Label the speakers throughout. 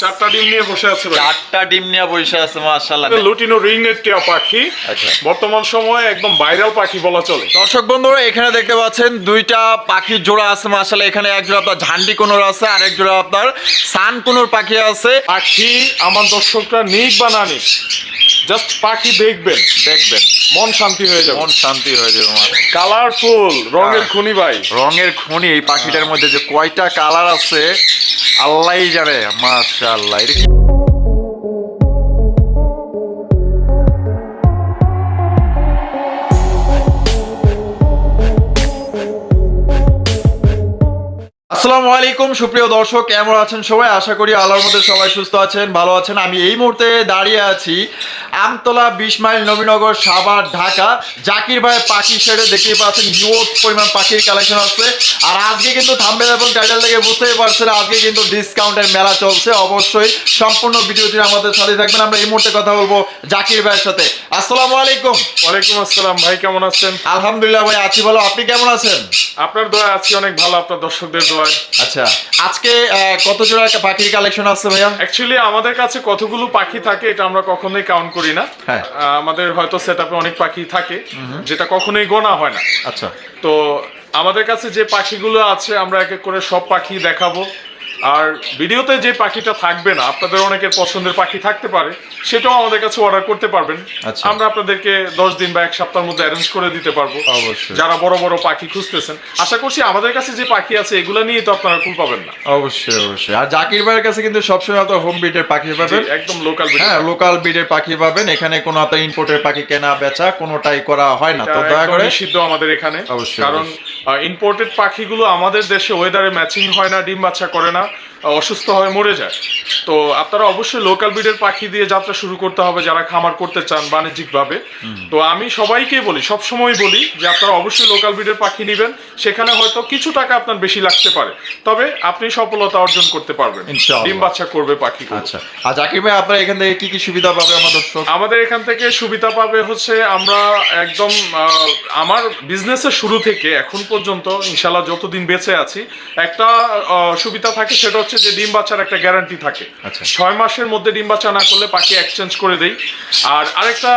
Speaker 1: চারটা ডিম নিয়ে বসে আছে ভাই।
Speaker 2: চারটা ডিম নিয়ে বসে আছে মাশাআল্লাহ।
Speaker 1: লুটিনো রিংনেট টিয়া পাখি।
Speaker 2: আচ্ছা।
Speaker 1: বর্তমান সময়ে একদম ভাইরাল পাখি বলা চলে।
Speaker 2: দর্শক বন্ধুরা এখানে দেখতে পাচ্ছেন দুইটা পাখির জোড়া আছে মাশাআল্লাহ। এখানে এক জোড়া আপনার ঝান্ডি কোনোর আছে আর এক জোড়া আপনার সান কোনোর পাখি আছে।
Speaker 1: পাখি আমার দর্শকরা নিক বা না নিক জাস্ট পাখি দেখবেন
Speaker 2: দেখবেন।
Speaker 1: মন শান্তি হয়ে যাবে।
Speaker 2: মন শান্তি হয়ে যাবে তোমার
Speaker 1: কালারফুল রঙের
Speaker 2: খনি
Speaker 1: খুনি ভাই।
Speaker 2: রঙের খনি এই পাখিটার মধ্যে যে কয়টা কালার আছে আল্লাহই জানে মাশাআল্লাহ। আসসালামু আলাইকুম সুপ্রিয় দর্শক কেমন আছেন সবাই? আশা করি আল্লাহর মধ্যে সবাই সুস্থ আছেন ভালো আছেন। আমি এই মুহূর্তে দাঁড়িয়ে আছি আমতলা বিশ মাইল নবীনগর সাভার ঢাকা। জাকির ভাই পাখি শেডে দেখতেই পাচ্ছেন হিউজ পরিমাণ পাখির কালেকশন আছে আর আজকে কিন্তু থাম্বেল এবং টাইটেল থেকে বুঝতেই পারছেন আজকে কিন্তু ডিসকাউন্টের মেলা চলছে। অবশ্যই সম্পূর্ণ ভিডিওটি আমাদের সাথে থাকবেন। আমরা এই মুহূর্তে কথা বলব জাকির ভাইয়ের সাথে। আসসালামু আলাইকুম।
Speaker 1: ওয়ালাইকুম আসসালাম ভাই কেমন আছেন?
Speaker 2: আলহামদুলিল্লাহ ভাই আছি ভালো। আপনি কেমন আছেন?
Speaker 1: আপনার দয়া আছি অনেক ভালো। আপনার দর্শকদের দোয়ায়
Speaker 2: আচ্ছা আজকে কত জোড়া পাখির কালেকশন আছে ভাইয়া?
Speaker 1: অ্যাকচুয়ালি আমাদের কাছে কতগুলো পাখি থাকে এটা আমরা কখনোই কাউন্ট করি না।
Speaker 2: হ্যাঁ।
Speaker 1: আমাদের হয়তো সেট অনেক পাখি থাকে যেটা কখনোই গোনা হয় না।
Speaker 2: আচ্ছা।
Speaker 1: তো আমাদের কাছে যে পাখিগুলো আছে আমরা এক এক করে সব পাখি দেখাবো। আর ভিডিওতে যে পাখিটা থাকবে না আপনাদের অনেকের পছন্দের পাখি থাকতে পারে সেটাও আমাদের কাছে অর্ডার করতে পারবেন।
Speaker 2: আচ্ছা।
Speaker 1: আমরা আপনাদেরকে দশ দিন বা এক সপ্তাহের মধ্যে অ্যারেঞ্জ করে দিতে পারব।
Speaker 2: অবশ্যই।
Speaker 1: যারা বড় বড় পাখি খুঁজতেছেন আশা করছি আমাদের কাছে যে পাখি আছে এগুলো নিয়ে তো আপনারা কুল পাবেন না।
Speaker 2: অবশ্যই অবশ্যই। আর জাকির ভাইয়ের কাছে কিন্তু সবসময় আপনার হোম বিটের পাখি পাবেন।
Speaker 1: একদম লোকাল
Speaker 2: হ্যাঁ লোকাল বিটের পাখি পাবেন। এখানে কোনো আপনার ইম্পোর্টের পাখি কেনা বেচা কোনোটাই করা হয় না তো দয়া করে।
Speaker 1: নিষিদ্ধ আমাদের এখানে।
Speaker 2: অবশ্যই,
Speaker 1: কারণ ইম্পোর্টেড পাখিগুলো আমাদের দেশে ওয়েদারে ম্যাচিং হয় না ডিম বাচ্চা করে না। অসুস্থ হয়ে মরে যায়। তো আপনারা অবশ্যই লোকাল ব্রিডের পাখি দিয়ে যাত্রা শুরু করতে হবে যারা খামার করতে চান বাণিজ্যিকভাবে। তো আমি সবাইকে বলি সব সময় বলি যে আপনারা অবশ্যই লোকাল ব্রিডের পাখি নেবেন। সেখানে হয়তো কিছু টাকা আপনার বেশি লাগতে পারে। তবে আপনি সফলতা অর্জন করতে পারবেন। ডিম বাচ্চা করবে পাখি
Speaker 2: আচ্ছা। আর জাকির ভাই আপনার এখান থেকে কি কি সুবিধা পাবে আমার দর্শক?
Speaker 1: আমাদের এখান থেকে সুবিধা পাবে হচ্ছে আমরা একদম আমার বিজনেসের শুরু থেকে এখন পর্যন্ত ইনশাল্লাহ যতদিন বেঁচে আছি একটা সুবিধা থাকে সেটা হচ্ছে যে ডিম বাচ্চার একটা গ্যারান্টি থাকে।
Speaker 2: আচ্ছা।
Speaker 1: ছয় মাসের মধ্যে ডিম বাচ্চা না করলে পাখি এক্সচেঞ্জ করে দেই। আর আরেকটা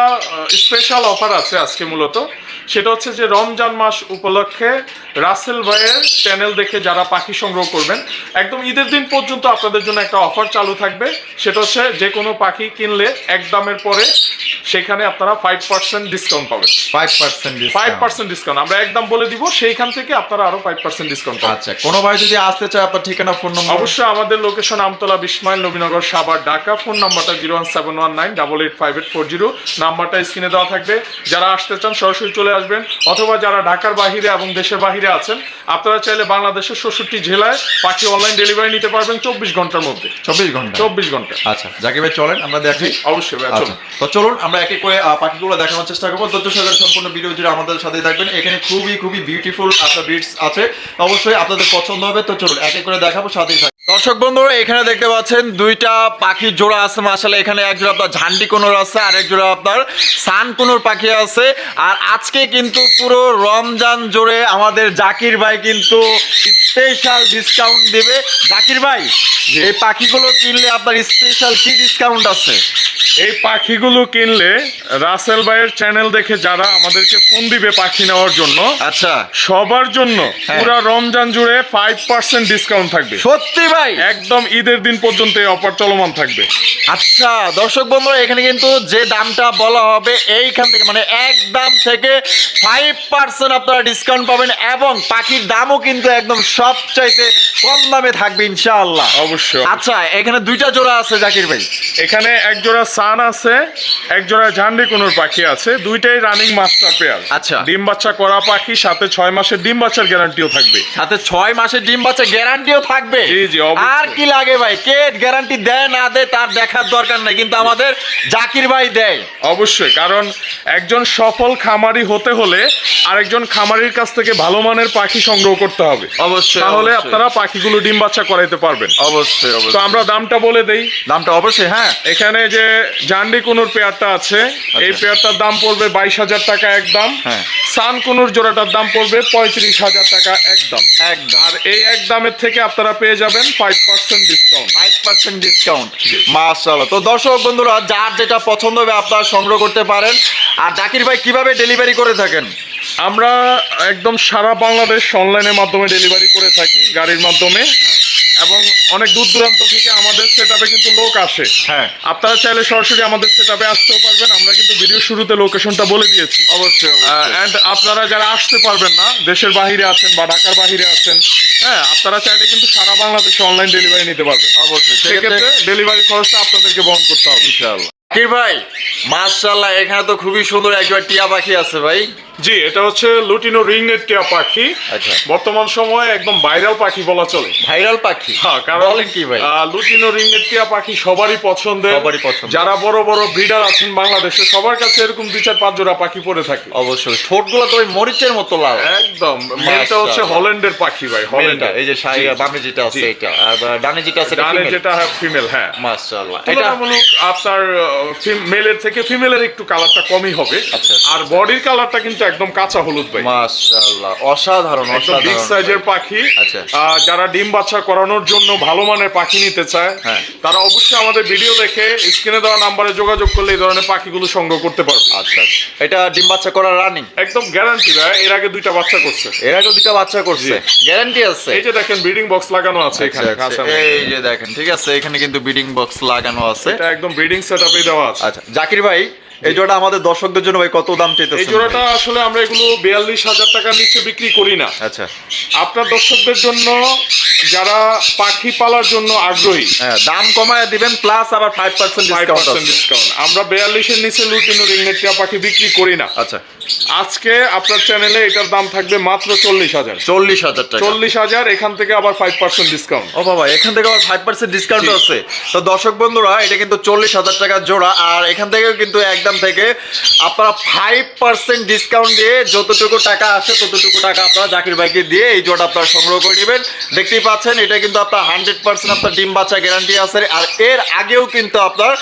Speaker 1: স্পেশাল অফার আছে আজকে মূলত। সেটা হচ্ছে যে রমজান মাস উপলক্ষে রাসেল ভাইয়ের চ্যানেল দেখে যারা পাখি সংগ্রহ করবেন একদম ঈদের দিন পর্যন্ত আপনাদের জন্য একটা অফার চালু থাকবে। সেটা হচ্ছে যে কোনো পাখি কিনলে এক দামের পরে সেখানে আপনারা ফাইভ পার্সেন্ট ডিসকাউন্ট পাবেন।
Speaker 2: Five percent
Speaker 1: five percent discount আমরা একদম বলে দিব সেইখান থেকে আপনারা আরও ফাইভ পার্সেন্ট ডিসকাউন্ট
Speaker 2: আচ্ছা কোনো ভাই যদি আসতে চায় আপনার ঠিকানা ফোন নম্বর
Speaker 1: অবশ্যই আমাদের লোকেশন আমতলা বিসমাইল নবীনগর সাবার ঢাকা। ফোন নাম্বারটা zero one seven one nine double eight five eight four zero নাম্বারটা স্ক্রিনে দেওয়া থাকবে। যারা আসতে চান সরাসরি চলে আসবেন। অথবা যারা ঢাকার বাহিরে এবং দেশের বাহিরে আছেন আপনারা চাইলে বাংলাদেশের ষষ্ঠটি জেলায় পাখি অনলাইন ডেলিভারি নিতে পারবেন চব্বিশ ঘণ্টার মধ্যে।
Speaker 2: চব্বিশ ঘণ্টা?
Speaker 1: চব্বিশ ঘণ্টা।
Speaker 2: আচ্ছা জাকির ভাই চলেন আমরা দেখি।
Speaker 1: অবশ্যই ভাই,
Speaker 2: আচ্ছা
Speaker 1: চলুন।
Speaker 2: তো চলুন আমরা এক করে পাখিগুলো দেখানোর চেষ্টা করব। ধৈর্য সহকারে সম্পূর্ণ ভিডিও জুড়ে আমাদের সাথে থাকবেন। এখানে খুবই খুবই বিউটিফুল আপনার বিটস আছে। অবশ্যই আপনাদের পছন্দ হবে তো চলুন এক করে দেখাবো সাথেই দর্শক বন্ধুরা এখানে দেখতে পাচ্ছেন দুইটা পাখির জোড়া আছে। মাসালে এখানে এক জোড়া আপনার ঝান্ডি কোনোর আছে আর এক জোড়া আপনার সান কোনোর পাখি আছে। আর আজকে কিন্তু পুরো রমজান জোরে আমাদের জাকির ভাই কিন্তু স্পেশাল ডিসকাউন্ট দেবে। জাকির ভাই এই পাখিগুলো কিনলে আপনার স্পেশাল কি ডিসকাউন্ট আছে?
Speaker 1: এই পাখিগুলো কিনলে রাসেল ভাইয়ের চ্যানেল দেখে যারা আমাদেরকে ফোন দিবে পাখি নেওয়ার জন্য
Speaker 2: আচ্ছা।
Speaker 1: সবার জন্য
Speaker 2: হ্যাঁ।
Speaker 1: পুরো রমজান জুড়ে ফাইভ পার্সেন্ট ডিসকাউন্ট থাকবে।
Speaker 2: সত্যি ভাই?
Speaker 1: একদম ঈদের দিন পর্যন্ত এই অফার চলমান থাকবে।
Speaker 2: আচ্ছা দর্শক বন্ধুরা এখানে কিন্তু যে দামটা বলা হবে এইখান থেকে মানে এক দাম থেকে ফাইভ পার্সেন্ট আপনারা ডিসকাউন্ট পাবেন এবং পাখির দামও কিন্তু একদম সবচাইতে কম দামে থাকবে ইনশাআল্লাহ।
Speaker 1: অবশ্যই।
Speaker 2: আচ্ছা এখানে দুইটা জোড়া আছে জাকির ভাই।
Speaker 1: এখানে এক জোড়া সান আছে এক জোড়া ঝান্ডি কোনোর পাখি আছে। দুইটাই রানিং মাস্টার পেয়ার
Speaker 2: আচ্ছা।
Speaker 1: ডিম বাচ্চা করা পাখি সাথে ছয় মাসের ডিম বাচ্চার গ্যারান্টিও থাকবে।
Speaker 2: সাথে ছয় মাসের ডিম বাচ্চা গ্যারান্টিও থাকবে?
Speaker 1: জি, জি,
Speaker 2: আর কি লাগে ভাই? কে গ্যারান্টি দেয় না দেয় তার দেখার দরকার নাই। কিন্তু আমাদের জাকির ভাই দেয়।
Speaker 1: অবশ্যই কারণ একজন সফল খামারি হতে হলে আরেকজন খামারির কাছ থেকে ভালো মানের পাখি সংগ্রহ করতে হবে।
Speaker 2: অবশ্যই
Speaker 1: তাহলে আপনারা পাখিগুলো ডিম বাচ্চা করাইতে পারবেন।
Speaker 2: অবশ্যই।
Speaker 1: তো আমরা দামটা বলে দেই।
Speaker 2: দামটা অবশ্যই হ্যাঁ।
Speaker 1: এখানে যে জান্ডি কুনুর পেয়ারটা আছে। এই পেয়ারটার দাম পড়বে বাইশ হাজার টাকা একদম।
Speaker 2: হ্যাঁ।
Speaker 1: সান কুনুর জোড়াটার দাম পড়বে পঁয়ত্রিশ হাজার টাকা একদম।
Speaker 2: একদম।
Speaker 1: আর এই এক দামের থেকে আপনারা পেয়ে যাবেন five percent discount
Speaker 2: five percent discount মাশাআল্লাহ। তো দর্শক বন্ধুরা যার যেটা পছন্দ হবে আপনারা সংগ্রহ করতে পারেন। আর জাকির ভাই কীভাবে ডেলিভারি করে থাকেন?
Speaker 1: আমরা একদম সারা বাংলাদেশ অনলাইনের মাধ্যমে ডেলিভারি করে থাকি গাড়ির মাধ্যমে। এবং অনেক দূর দূরান্ত থেকে আমাদের সেটআপে কিন্তু লোক আসে।
Speaker 2: হ্যাঁ।
Speaker 1: আপনারা চাইলে সরাসরি আমাদের সেটআপে আসতেও পারবেন আমরা কিন্তু ভিডিও শুরুতে লোকেশনটা বলে দিয়েছি।
Speaker 2: অবশ্যই
Speaker 1: অ্যান্ড আপনারা যারা আসতে পারবেন না দেশের বাহিরে আছেন বা ঢাকার বাহিরে আছেন হ্যাঁ আপনারা চাইলে কিন্তু সারা বাংলাদেশে অনলাইন ডেলিভারি নিতে পারবেন।
Speaker 2: অবশ্যই
Speaker 1: সেক্ষেত্রে ডেলিভারি খরচটা আপনাদেরকে বহন করতে হবে।
Speaker 2: ইনশাআল্লাহ। জাকির ভাই মাশাআল্লাহ এখানে তো খুবই সুন্দর একবার টিয়া পাখি আছে ভাই।
Speaker 1: জি এটা হচ্ছে লুটিনো রিংনেট টিয়া পাখি।
Speaker 2: আচ্ছা।
Speaker 1: বর্তমান সময়ে একদম ভাইরাল পাখি বলা চলে।
Speaker 2: ভাইরাল পাখি?
Speaker 1: হ্যাঁ কারণ
Speaker 2: কি ভাই?
Speaker 1: লুটিনো রিংনেট টিয়া পাখি সবারই পছন্দের।
Speaker 2: সবারই পছন্দ।
Speaker 1: যারা বড় বড় ব্রিডার আছেন বাংলাদেশে সবার কাছে এরকম দুই চার পাঁচ জোড়া পাখি পড়ে থাকে।
Speaker 2: অবশ্যই। ঠোঁটগুলো তো ওই মরিচের মতো লাল।
Speaker 1: একদম। মেলটা হচ্ছে হল্যান্ডের পাখি ভাই
Speaker 2: মেলটা,
Speaker 1: হল্যান্ডের।
Speaker 2: এই যে শাড়ি বামে যেটা আছে এটা। আর ডানে যেটা আছে
Speaker 1: ডানে যেটা ফিমেল হ্যাঁ।
Speaker 2: মাশাআল্লাহ। এটা
Speaker 1: তুলনামূলক আপনার মেলের থেকে ফিমেলের একটু কালারটা কমই হবে।
Speaker 2: আচ্ছা, আচ্ছা।
Speaker 1: আর বডির কালারটা কিন্তু একদম কাঁচা হলুদ ভাই।
Speaker 2: মাশাআল্লাহ অসাধারণ
Speaker 1: একদম বিগ সাইজের পাখি।
Speaker 2: আচ্ছা।
Speaker 1: যারা ডিম বাচ্চা করানোর জন্য ভালো মানের পাখি নিতে চায়
Speaker 2: হ্যাঁ।
Speaker 1: তারা অবশ্যই আমাদের ভিডিও দেখে স্ক্রিনে দেওয়া নাম্বারে যোগাযোগ করলে এই ধরনের পাখিগুলো সংগ্রহ করতে পারবে।
Speaker 2: আচ্ছা আচ্ছা। এটা ডিম বাচ্চা করা রানিং
Speaker 1: একদম গ্যারান্টি ভাই এর আগে দুইটা বাচ্চা করছে।
Speaker 2: এর আগে দুটো বাচ্চা করছে? গ্যারান্টি আছে?
Speaker 1: এই যে দেখেন ব্রিডিং বক্স লাগানো আছে এখানে
Speaker 2: আচ্ছা,
Speaker 1: মধ্যে।
Speaker 2: এই যে দেখেন ঠিক আছে এখানে কিন্তু ব্রিডিং বক্স লাগানো আছে।
Speaker 1: এটা একদম ব্রিডিং সেটআপে দেওয়া আছে।
Speaker 2: আচ্ছা জাকির ভাই এই জোড়া আমাদের দর্শকদের জন্য ভাই কত দাম চাইতেছেন?
Speaker 1: এই জোড়াটা আসলে আমরা এগুলো বিয়াল্লিশ হাজার টাকার নিচে বিক্রি করি না।
Speaker 2: আচ্ছা।
Speaker 1: আপনার দর্শকদের জন্য যারা পাখি পালার জন্য আগ্রহী
Speaker 2: হ্যাঁ দাম কমায় দিবেন প্লাস আবার ফাইভ পার্সেন্ট ডিসকাউন্ট
Speaker 1: আমরা বিয়াল্লিশের নিচে লুটিনো রিংনেট টিয়া পাখি বিক্রি করি না।
Speaker 2: আচ্ছা।
Speaker 1: আজকে আপনার চ্যানেলে এটার দাম থাকবে মাত্র চল্লিশ হাজার।
Speaker 2: চল্লিশ হাজার টাকা।
Speaker 1: চল্লিশ হাজার এখান থেকে আবার ফাইভ পার্সেন্ট ডিসকাউন্ট
Speaker 2: ও বাবা এখান থেকে আবার ফাইভ পার্সেন্ট ডিসকাউন্ট আছে। তো দর্শক বন্ধুরা এটা কিন্তু চল্লিশ হাজার টাকা জোড়া আর এখান থেকে কিন্তু একদম থেকে আপনারা ফাইভ পার্সেন্ট ডিসকাউন্ট দিয়ে যতটুকু টাকা আসে ততটুকু টাকা আপনারা জাকির ভাইকে দিয়ে এই জোড়া আপনারা সংগ্রহ করে নেবেন। দেখতেই পাচ্ছেন এটা কিন্তু আপনার হান্ড্রেড পার্সেন্ট আপনার ডিম বাচ্চা গ্যারান্টি আছে। আর এর আগেও কিন্তু আপনার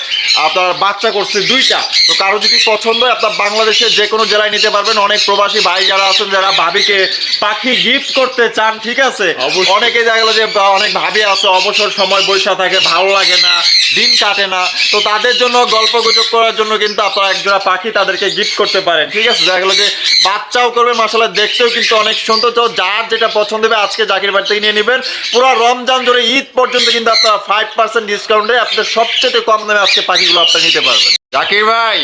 Speaker 2: আপনার বাচ্চা করছে দুইটা। তো কারও যদি পছন্দ হয় আপনার বাংলাদেশের যে কোনো জেলায় নিতে পারবেন। অনেক প্রবাসী ভাই যারা আছেন যারা ভাবিকে পাখি গিফট করতে চান ঠিক আছে? অনেকে দেখা গেলো যে অনেক ভাবি আছে অবসর সময় বৈশা থাকে ভালো লাগে না দিন কাটে না। তো তাদের জন্য গল্প গুজব করার জন্য কিন্তু আপনারা একজোড়া পাখি তাদেরকে গিফট করতে পারেন। ঠিক আছে যেগুলো যে বাচ্চাও করবে মাসালা দেখতেও কিন্তু অনেক সুন্দর। তো যার যেটা পছন্দ হবে আজকে জাকির বাড়ি থেকে নিয়ে নেবেন। পুরো রমজান ধরে ঈদ পর্যন্ত কিন্তু আপনারা ফাইভ পার্সেন্ট ডিসকাউন্টে আপনার সবচেয়ে কম দামে আজকে পাখিগুলো আপনার নিতে পারবেন। জাকির ভাই,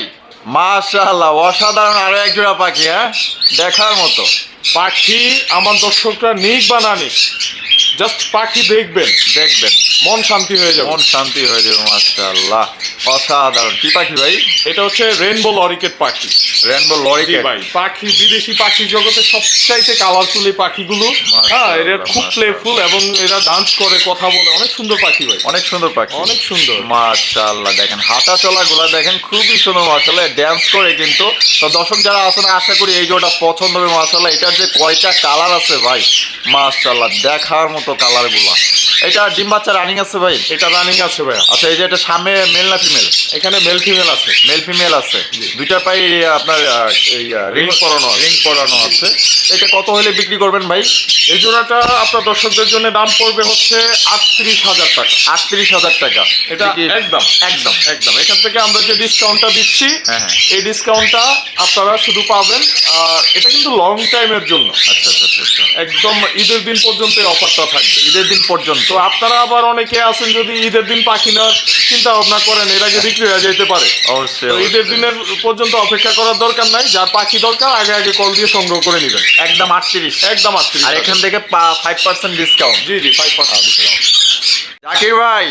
Speaker 2: মাশাআল্লাহ, অসাধারণ আরও একজোড়া পাখি হ্যাঁ? দেখার মতো।
Speaker 1: পাখি আমার দর্শকরা নিক বা না নিক জাস্ট পাখি দেখবেন
Speaker 2: দেখবেন।
Speaker 1: মন শান্তি হয়ে যাবে।
Speaker 2: মন শান্তি হয়ে যাবে মাশাআল্লাহ। অসাধারণ। কি পাখি ভাই?
Speaker 1: এটা হচ্ছে রেনবো লরিকেট পাখি।
Speaker 2: রেনবো
Speaker 1: জি
Speaker 2: লরিকে
Speaker 1: ভাই পাখি বিদেশি পাখি জগতে সবচাইতে কালারফুল এই পাখিগুলো। হ্যাঁ এরা খুব প্লেফুল এবং এরা ডান্স করে কথা বলে। অনেক সুন্দর পাখি ভাই।
Speaker 2: অনেক সুন্দর পাখি।
Speaker 1: অনেক সুন্দর।
Speaker 2: মাশাআল্লাহ দেখেন হাঁটা চলা গুলা দেখেন খুবই সুন্দর মাশাআল্লাহ। ড্যান্স করে কিন্তু। তো দর্শক যারা আছেন আশা করি এই জোটা পছন্দ হবে মাশাআল্লাহ। এটার যে কয়টা কালার আছে ভাই? মাশাআল্লাহ দেখার মতো কালারগুলা। এটা ডিম বাচ্চা রানিং আছে ভাই?
Speaker 1: এটা রানিং আছে ভাই
Speaker 2: আচ্ছা এই যে এটা সামনে মেল না ফিমেল
Speaker 1: এখানে মেল ফিমেল আছে।
Speaker 2: মেল ফিমেল আছে। দুইটা পাই আপনার এই রিং পরানো রিং পরানো আছে। এটা কত হলে বিক্রি করবেন ভাই?
Speaker 1: এই জোড়াটা আপনার দর্শকদের জন্য দাম পড়বে হচ্ছে আটত্রিশ হাজার টাকা।
Speaker 2: আটত্রিশ হাজার টাকা।
Speaker 1: এটা একদম
Speaker 2: একদম।
Speaker 1: একদম। এখান থেকে আমরা যে ডিসকাউন্টটা দিচ্ছি
Speaker 2: হ্যাঁ, হ্যাঁ।
Speaker 1: এই ডিসকাউন্টটা আপনারা শুধু পাবেন। এটা কিন্তু লং টাইমের জন্য।
Speaker 2: আচ্ছা আচ্ছা আচ্ছা আচ্ছা।
Speaker 1: একদম ঈদের দিন পর্যন্ত অফারটা থাকবে।
Speaker 2: ঈদের দিন পর্যন্ত।
Speaker 1: তো আপনারা আবার অনেকে আছেন যদি ঈদের দিন পাখি নেওয়ার চিন্তা ভাবনা করেন এর আগে বিক্রি হয়ে যেতে পারে।
Speaker 2: অবশ্যই
Speaker 1: ঈদের দিনের পর্যন্ত অপেক্ষা করার দরকার নাই যার পাখি দরকার আগে আগে কল দিয়ে সংগ্রহ করে নেবেন।
Speaker 2: একদম আটত্রিশ।
Speaker 1: একদম আটত্রিশ।
Speaker 2: আর এখান থেকে ফাইভ পার্সেন্ট ডিসকাউন্ট
Speaker 1: জি জি ফাইভ পার্সেন্ট ডিসকাউন্ট
Speaker 2: জাকির ভাই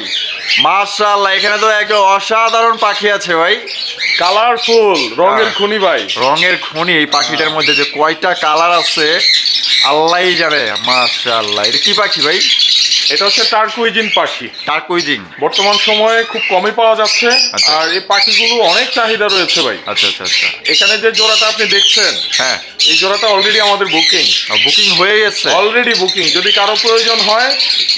Speaker 2: মার্শাল্লাহ এখানে তো একটা অসাধারণ পাখি আছে ভাই।
Speaker 1: কালারফুল রঙের
Speaker 2: খনি
Speaker 1: খুনি ভাই।
Speaker 2: রঙের খনি এই পাখিটার মধ্যে যে কয়টা কালার আছে আল্লাহই জানে মার্শাল্লাহ এটা কি পাখি ভাই?
Speaker 1: এটা হচ্ছে টার্কুইজিন পাখি।
Speaker 2: টার্কুইজিং
Speaker 1: বর্তমান সময়ে খুব কমই পাওয়া যাচ্ছে।
Speaker 2: আচ্ছা।
Speaker 1: আর এই পাখিগুলো অনেক চাহিদা রয়েছে ভাই।
Speaker 2: আচ্ছা আচ্ছা আচ্ছা।
Speaker 1: এখানে যে জোড়াটা আপনি দেখছেন
Speaker 2: হ্যাঁ।
Speaker 1: এই জোড়াটা অলরেডি আমাদের বুকিং
Speaker 2: বুকিং হয়ে গেছে।
Speaker 1: অলরেডি বুকিং যদি কারও প্রয়োজন হয়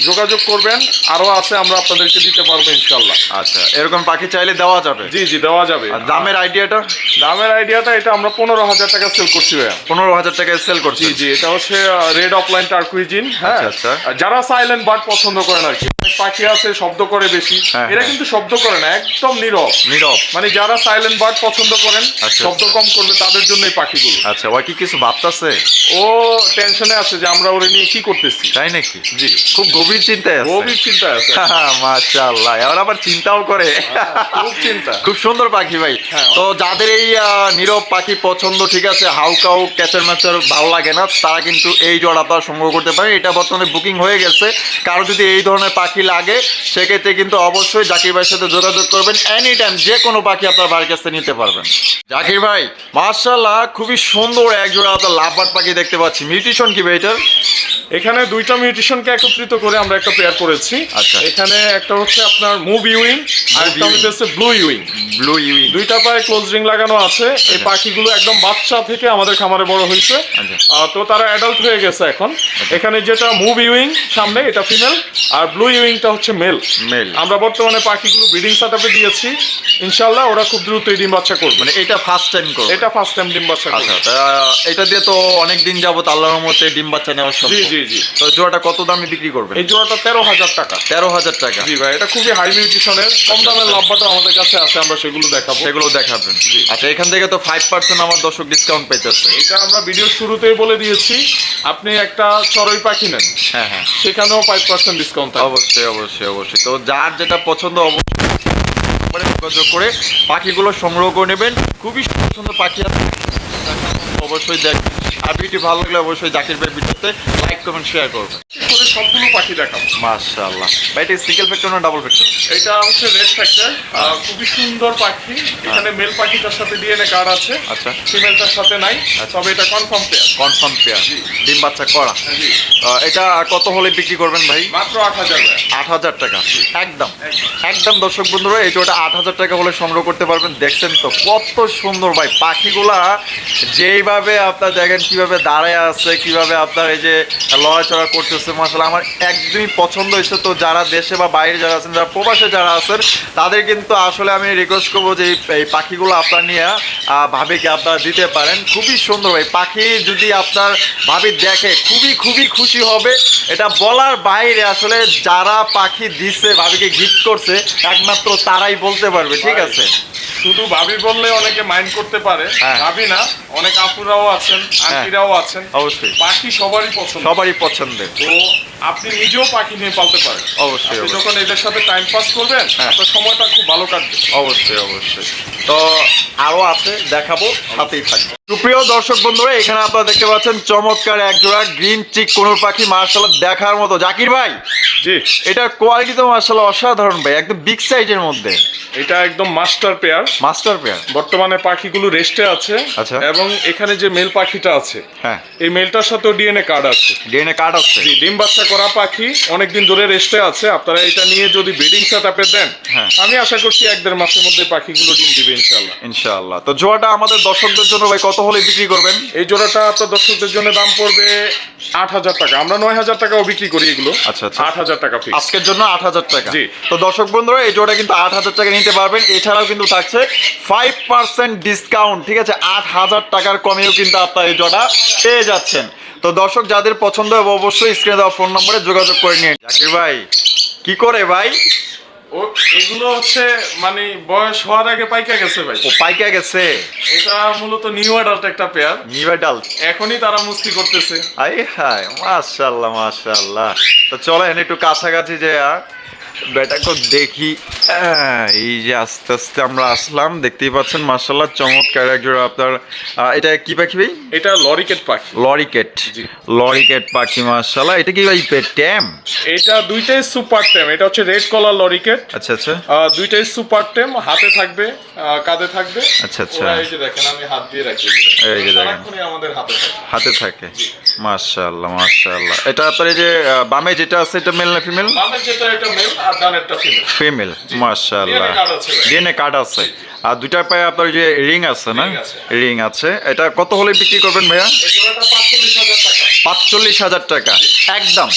Speaker 1: যোগাযোগ করবেন। আরও আছে আমরা আপনাদেরকে দিতে পারব ইনশাল্লাহ
Speaker 2: আচ্ছা এরকম পাখি চাইলে দেওয়া যাবে?
Speaker 1: জি জি দেওয়া যাবে।
Speaker 2: আর দামের আইডিয়াটা?
Speaker 1: দামের আইডিয়াটা এটা আমরা পনেরো হাজার টাকা সেল করছি ভাইয়া।
Speaker 2: পনেরো হাজার টাকায় সেল করছি
Speaker 1: জি জি এটা হচ্ছে রেড অফলাইন টার্কুইজিন হ্যাঁ।
Speaker 2: আচ্ছা, আচ্ছা।
Speaker 1: আর যারা সাইলেন্ট বার্ড পছন্দ করেন আর কি পাখি আছে শব্দ করে বেশি।
Speaker 2: হ্যাঁ,
Speaker 1: এরা
Speaker 2: হ্যাঁ।
Speaker 1: কিন্তু শব্দ করে না একদম নীরব।
Speaker 2: নীরব।
Speaker 1: মানে যারা সাইলেন্ট বার্ড পছন্দ করেন
Speaker 2: আচ্ছা,
Speaker 1: শব্দ
Speaker 2: আচ্ছা।
Speaker 1: কম করবে তাদের জন্য এই পাখিগুলো।
Speaker 2: আচ্ছা ওই কি কিছু ভাবতাছে?
Speaker 1: ও টেনশনে আছে যে আমরা ওরে নিয়ে কি করতেছি।
Speaker 2: তাই নাকি?
Speaker 1: জি।
Speaker 2: খুব গভীর চিন্তায় আছে।
Speaker 1: গভীর চিন্তা আছে।
Speaker 2: মাশাআল্লাহ এবার আবার চিন্তাও করে।
Speaker 1: খুব চিন্তা।
Speaker 2: খুব সুন্দর পাখি ভাই।
Speaker 1: হ্যাঁ।
Speaker 2: তো যাদের এই নীরব পাখি পছন্দ ঠিক আছে হাউকাউ ক্যাচার ম্যাচার ভালো লাগে না তারা কিন্তু এই জোড়াটা সংগ্রহ করতে পারে। এটা বর্তমানে বুকিং হয়ে গেছে। কারও যদি এই ধরনের পাখি লাগে সেক্ষেত্রে কিন্তু অবশ্যই জাকির ভাইয়ের সাথে যোগাযোগ করবেন। এনি টাইম যে কোনো পাখি আপনার বাড়ির কাছে নিতে পারবেন। জাকির ভাই মার্শাল্লাহ খুবই সুন্দর একজোড়া আপনার লাভবার্ড পাখি দেখতে পাচ্ছি। মিউটিশন কি ভাই এটার?
Speaker 1: এখানে দুইটা মিউটেশনকে একত্রিত করে আমরা একটা পেয়ার করেছি।
Speaker 2: আচ্ছা।
Speaker 1: এখানে একটা হচ্ছে আপনার মুভ ইউইং আর একটা হচ্ছে ব্লু ইউইং
Speaker 2: ব্লু ইউইন
Speaker 1: দুইটা পায়ে ক্লোজ রিং লাগানো আছে। এই
Speaker 2: আচ্ছা।
Speaker 1: পাখিগুলো একদম বাচ্চা থেকে আমাদের খামারে বড় হয়েছে।
Speaker 2: আচ্ছা।
Speaker 1: তো তারা অ্যাডাল্ট হয়ে গেছে এখন। এখানে যেটা মুভ ইউইং সামনে এটা ফিমেল আর ব্লু ইউইংটা হচ্ছে মেল
Speaker 2: Male।
Speaker 1: আমরা বর্তমানে পাখিগুলো ব্রিডিং সেটআপে দিয়েছি। ইনশাআল্লাহ ওরা খুব দ্রুতই ডিম বাচ্চা করবে।
Speaker 2: মানে এটা ফার্স্ট টাইম করবে?
Speaker 1: এটা ফার্স্ট টাইম ডিম বাচ্চা
Speaker 2: আচ্ছা
Speaker 1: করবে
Speaker 2: এটা দিয়ে তো অনেক দিন যাবত আল্লাহর মতে ডিম বাচ্চা নেওয়া
Speaker 1: জি
Speaker 2: সম্ভব।
Speaker 1: জি জি
Speaker 2: তো জোড়াটা কত দামে বিক্রি করবেন?
Speaker 1: এই জোড়াটা তেরো হাজার টাকা।
Speaker 2: তেরো হাজার টাকা।
Speaker 1: জি ভাই এটা খুবই হাই মিউটিশনের কম দামের লাভবাটা আমাদের কাছে আছে আমরা সেগুলো দেখাবো।
Speaker 2: সেগুলো দেখাবেন।
Speaker 1: জি।
Speaker 2: আচ্ছা এখান থেকে তো ফাইভ পার্সেন্ট আমার দর্শক ডিসকাউন্ট পেতেছে
Speaker 1: এটা আমরা ভিডিও শুরুতেই বলে দিয়েছি আপনি একটা চড়ুই পাখি নেন।
Speaker 2: হ্যাঁ হ্যাঁ।
Speaker 1: সেখানেও পার্সেন্ট ডিসকাউন্ট
Speaker 2: অবশ্যই অবশ্যই অবশ্যই। তো যার যেটা পছন্দ অবশ্যই যোগাযোগ করে পাখিগুলো সংগ্রহ করে নেবেন। খুবই সুন্দর পাখি আছে। অবশ্যই দেখ আর ভিডিও ভালো লাগলে অবশ্যই জাকির ভাই ভিডিওতে লাইক কমেন্ট শেয়ার করবেন।
Speaker 1: করে সবগুলো পাখি দেখাবো।
Speaker 2: মাশাআল্লাহ। ভাই এটা সিঙ্গেল ফ্যাক্টর না ডাবল ফ্যাক্টর
Speaker 1: এটা হচ্ছে রেড ফ্যাক্টর খুবই সুন্দর পাখি। এখানে মেল পাখিটার সাথে ডিএনএ কার্ড আছে।
Speaker 2: আচ্ছা।
Speaker 1: ফিমেলটার সাথে নাই। তবে এটা কনফার্ম পেয়ার
Speaker 2: কনফার্ম পেয়ার। ডিম বাচ্চা করা। আহ, এটা কত হলে বিক্রি করবেন ভাই?
Speaker 1: মাত্র আট হাজার
Speaker 2: আট হাজার টাকা। একদম। একদম। দর্শক বন্ধুরা এই ওটা আট হাজার টাকা হলে সংগ্রহ করতে পারবেন। দেখছেন তো কত সুন্দর ভাই। পাখিগুলা যেইভাবে আপনার দেখেন কীভাবে দাঁড়ায় আছে কীভাবে আপনার এই যে লড়াচড়া করতেছে মাসাল আমার একদমই পছন্দ হয়েছে। তো যারা দেশে বা বাইরে যারা আছেন যারা প্রবাসে যারা আছেন তাদের কিন্তু আসলে আমি রিকোয়েস্ট করব যে এই- পাখিগুলো আপনার নিয়ে ভাবিকে আপনারা দিতে পারেন। খুবই সুন্দর ভাই। পাখি যদি আপনার ভাবি দেখে খুবই খুবই খুশি হবে। এটা বলার বাইরে আসলে যারা পাখি দিচ্ছে ভাবিকে গিফট করছে একমাত্র তারাই বলতে পারবে ঠিক আছে?
Speaker 1: শুধু ভাবি বললে অনেকে মাইন্ড করতে পারে
Speaker 2: হ্যাঁ।
Speaker 1: ভাবি না অনেক আপুরাও আছেন আন্টিরাও আছেন।
Speaker 2: অবশ্যই।
Speaker 1: পাখি সবারই পছন্দ
Speaker 2: সবারই পছন্দের।
Speaker 1: তো আপনি নিজেও পাখি নিয়ে পালতে পারেন।
Speaker 2: অবশ্যই
Speaker 1: যখন এদের সাথে টাইম পাস করবেন
Speaker 2: হ্যাঁ।
Speaker 1: আপনার সময়টা খুব ভালো কাটবে।
Speaker 2: অবশ্যই অবশ্যই। তো আরও আছে দেখাবো সাথেই থাকবে। সুপ্রিয় দর্শক বন্ধুরা এখানে আপনারা দেখতে পাচ্ছেন চমৎকার এক জোড়া গ্রিন চিক কোন পাখি মার্শাল দেখার মতো। জাকির ভাই
Speaker 1: জি।
Speaker 2: এটার কোয়ালিটি তো মার্শাল অসাধারণ ভাই একদম বিগ সাইজের মধ্যে।
Speaker 1: এটা একদম মাস্টার পেয়ার
Speaker 2: মাস্টার পেয়ার
Speaker 1: বর্তমানে পাখিগুলো রেস্টে আছে।
Speaker 2: আচ্ছা।
Speaker 1: এবং এখানে যে মেল পাখিটা আছে
Speaker 2: হ্যাঁ।
Speaker 1: এই মেলটার সাথেও ডিএনএ কার্ড আছে।
Speaker 2: ডিএনএ কার্ড আছে।
Speaker 1: জি ডিম বাচ্চা করা পাখি অনেক দিন ধরে রেস্টে আছে। আপনারা এটা নিয়ে যদি ব্রিডিং সেটআপে দেন
Speaker 2: হ্যাঁ।
Speaker 1: আমি আশা করছি এক দেড় মাসের মধ্যে পাখিগুলো ডিম দিবে। ইনশাল্লাহ
Speaker 2: ইনশাআল্লাহ। তো জোড়াটা আমাদের দর্শকদের জন্য ভাই কত হলে বিক্রি করবেন?
Speaker 1: এই জোড়াটা আপনার দর্শকদের জন্য দাম পড়বে আট হাজার টাকা। আমরা নয় হাজার টাকাও বিক্রি করি এগুলো।
Speaker 2: আচ্ছা, আচ্ছা।
Speaker 1: আট হাজার টাকা
Speaker 2: আজকের জন্য আট হাজার টাকা।
Speaker 1: জি।
Speaker 2: তো দর্শক বন্ধুরা এই জোড়া কিন্তু আট হাজার টাকা নিতে পারবেন। এছাড়াও কিন্তু থাকছে ফাইভ পার্সেন্ট ডিসকাউন্ট ঠিক আছে? আট হাজার টাকার কমেও কিন্তু আপনার এই জোড়া পেয়ে যাচ্ছেন। তো দর্শক যাদের পছন্দ হবে অবশ্যই স্ক্রিনে দেওয়া ফোন নম্বরে যোগাযোগ করে নিন। জাকির ভাই কি করে ভাই?
Speaker 1: ও এগুলো হচ্ছে মানে বয়স হওয়ার আগে পাইকা গেছে ভাই।
Speaker 2: ও পাইকা গেছে।
Speaker 1: এটা মূলত নিউ অ্যাডাল্ট একটা পেয়ার
Speaker 2: নিউডাল
Speaker 1: এখনই তারা মুস্তি করতেছে।
Speaker 2: আই হায় মাশাআল্লাহ মাশাআল্লাহ। তো চলেন একটু কাছাকাছি যে বেটাকে দেখি। এই যে আস্তে আস্তে আমরা আসলাম দেখতেই পাচ্ছেন মার্শাল্লাহ চমৎকার একজোড়া আপনার এটা কি পাখি ভাই?
Speaker 1: এটা লরিকেট পাখি।
Speaker 2: লরিকেট। লরিকেট পাখি মার্শাল্লাহ এটা কি ভাই ট্যাম?
Speaker 1: এটা দুইটাই সুপার টেম এটা হচ্ছে রেড কলার লরিকেট।
Speaker 2: আচ্ছা আচ্ছা।
Speaker 1: দুইটাই সুপার টেম হাতে থাকবে কাঁধে থাকবে।
Speaker 2: আচ্ছা, আচ্ছা।
Speaker 1: এই যে দেখেন আমি হাত দিয়ে রাখি
Speaker 2: এই যে দেখেন।
Speaker 1: আমাদের হাতে থাকে।
Speaker 2: হাতে থাকে। মার্শাল্লাহ মার্শাল্লাহ এটা আপনার এই যে বামে যেটা আছে এটা মেল না ফিমেল?
Speaker 1: বামের যেটা এটা মেল। ফিমেল আছে
Speaker 2: ডিএনএ কার্ড আছে। আর দুটার পায়ে আপনার যে রিং আছে না? রিং আছে। এটা কত হলে বিক্রি করবেন ভাইয়া?
Speaker 1: পাঁচচল্লিশ হাজার টাকা।
Speaker 2: একদম।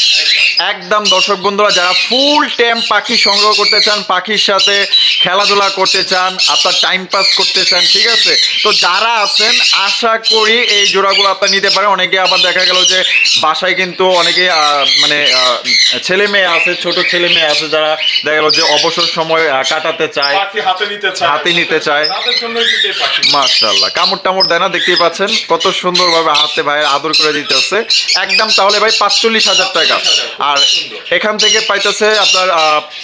Speaker 2: একদম দর্শক বন্ধুরা যারা ফুল টাইম পাখি সংগ্রহ করতে চান পাখির সাথে খেলাধুলা করতে চান আপনার টাইম পাস করতে চান ঠিক আছে? তো যারা আছেন আশা করি এই জোড়াগুলো আপনার নিতে পারেন। অনেকে আবার দেখা গেল যে বাসায় কিন্তু অনেকে মানে ছেলে মেয়ে আছে ছোট ছেলে মেয়ে আছে যারা দেখা গেল যে অবসর সময় কাটাতে চায়
Speaker 1: হাতে নিতে চায়।
Speaker 2: হাতে নিতে চায়। মার্শাল্লাহ কামড় টামড় দেয় না দেখতেই পাচ্ছেন। কত সুন্দরভাবে হাতে ভাই আদর করে দিতেছে। একদম তাহলে ভাই পাঁচচল্লিশ হাজার টাকা। আর এখান থেকে পাইতেছে আপনার